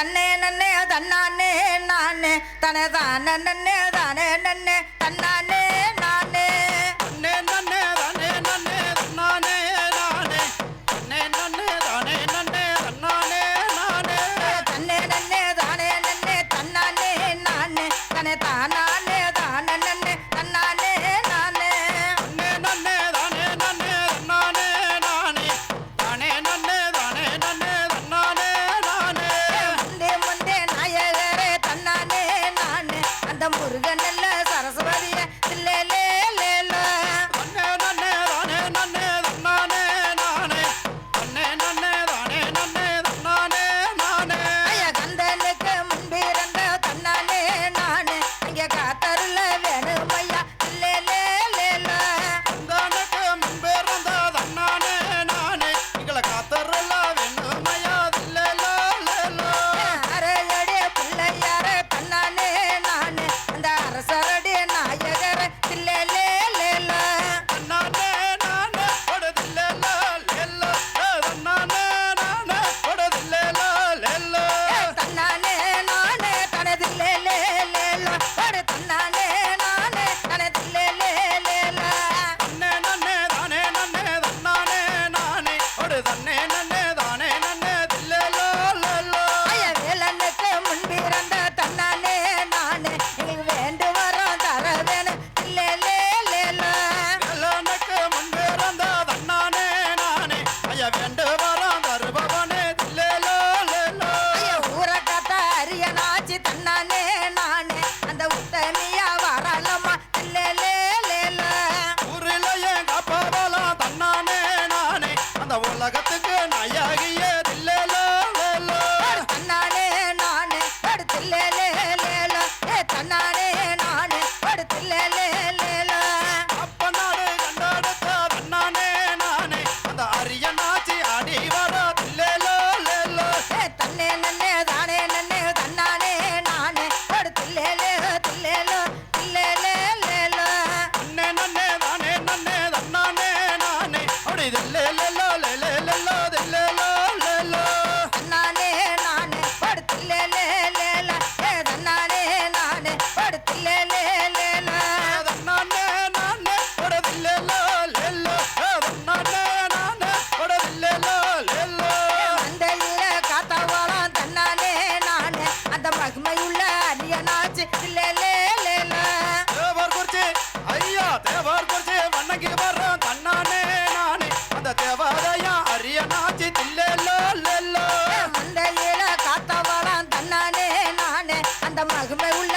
தன்னே நன்னே தன்னானே நானே. தனதான நன்னே தானே நன்னே. தன்னானே anda mal, me gusta.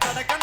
கடக்க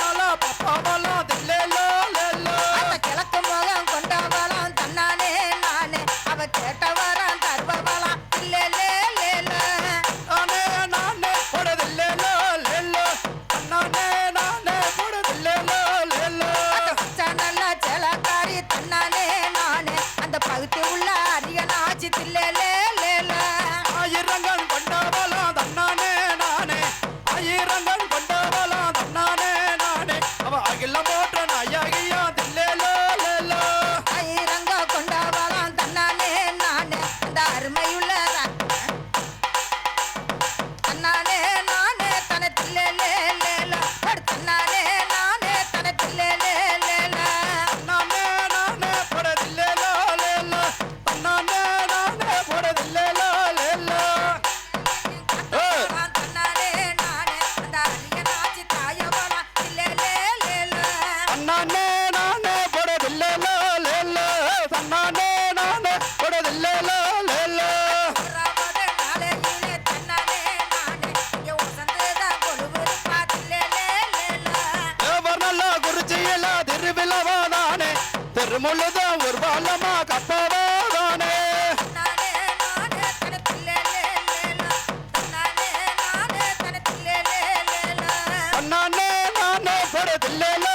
நானே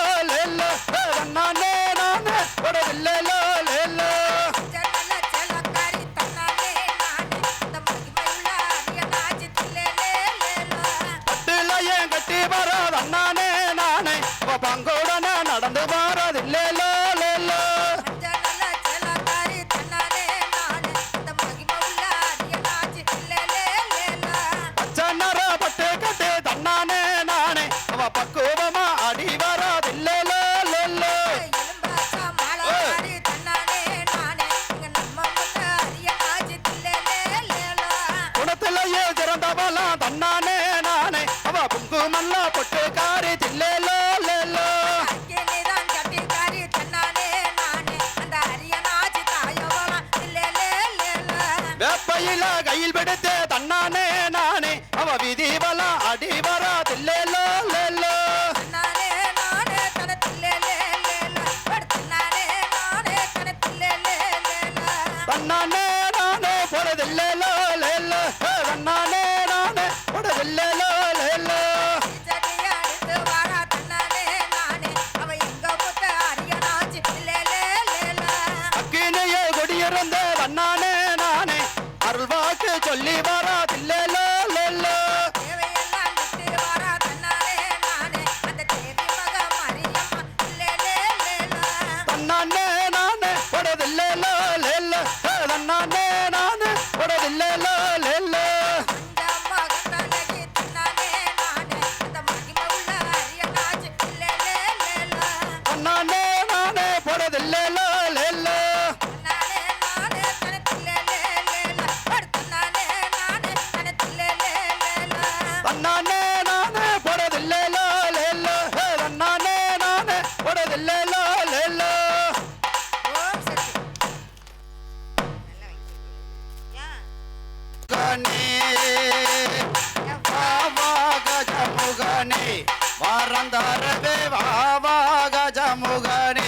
வாரந்தாரவே கஜமுகனே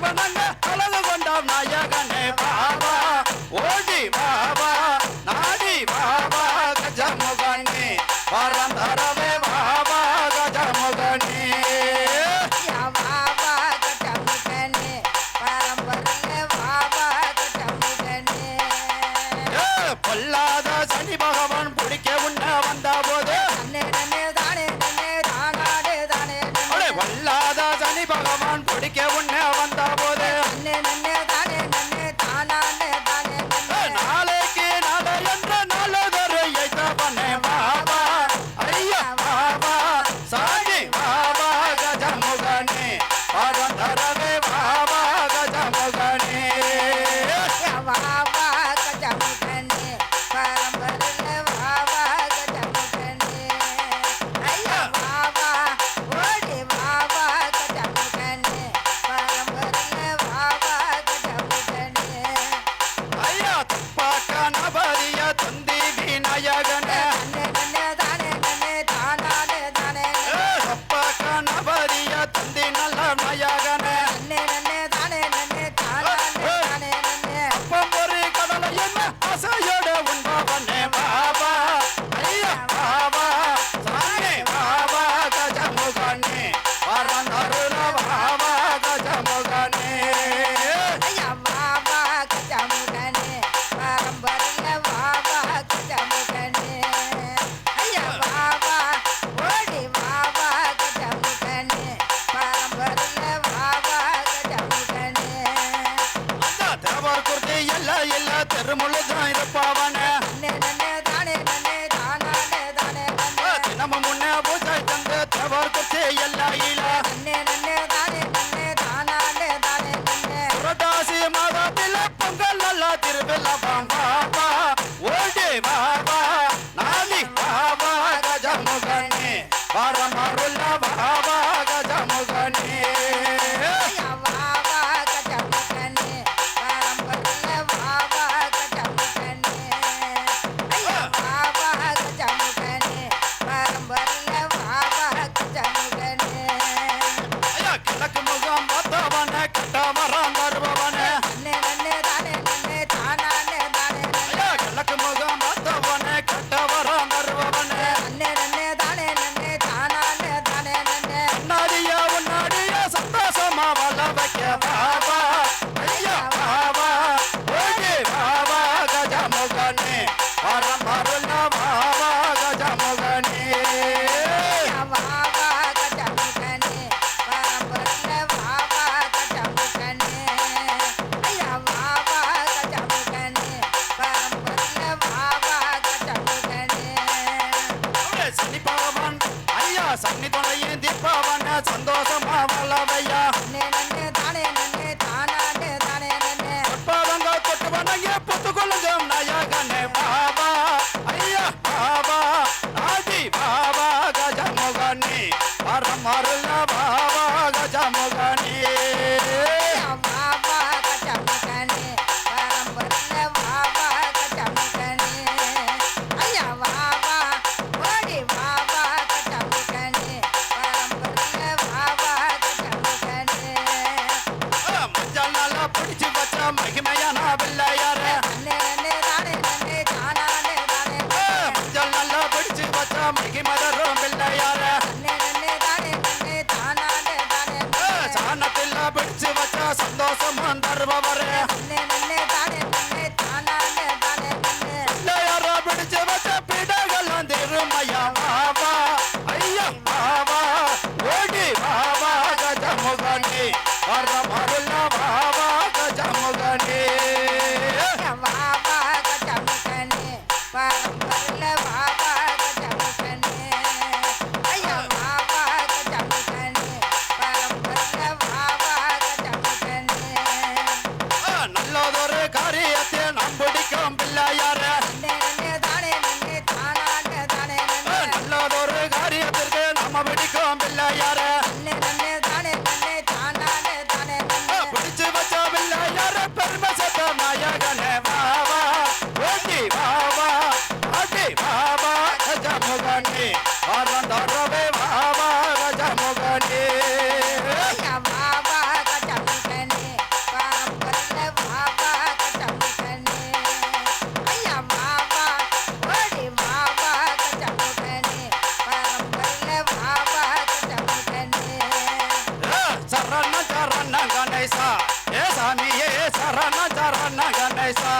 Never கணேசா. ஏ சாமியே சரண சரண கணேசா.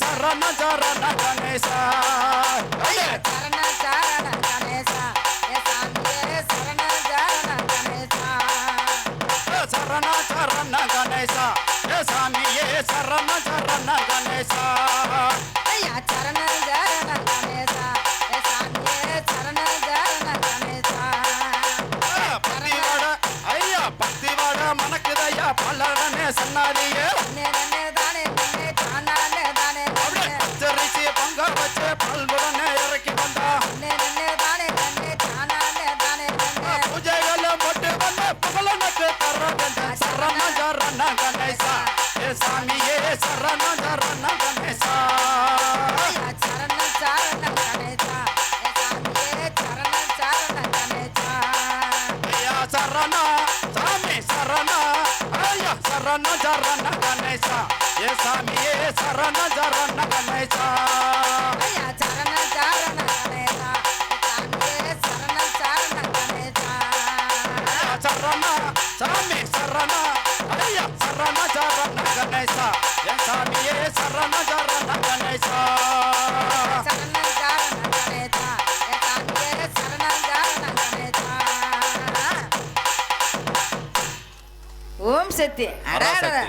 சரண சரண கணேசா சரண சரண சாமியே சரண சரண கணேசா. சரண சரண கணேசா சாமியே சரண சரண கணேசா ஐயா சரண சாமி சரண. ஐயா சரண சரண கணேசா. ஏ சாமியே சரண சரண கணேசா. ஐயா சரண சரண கணேசா. Arárate.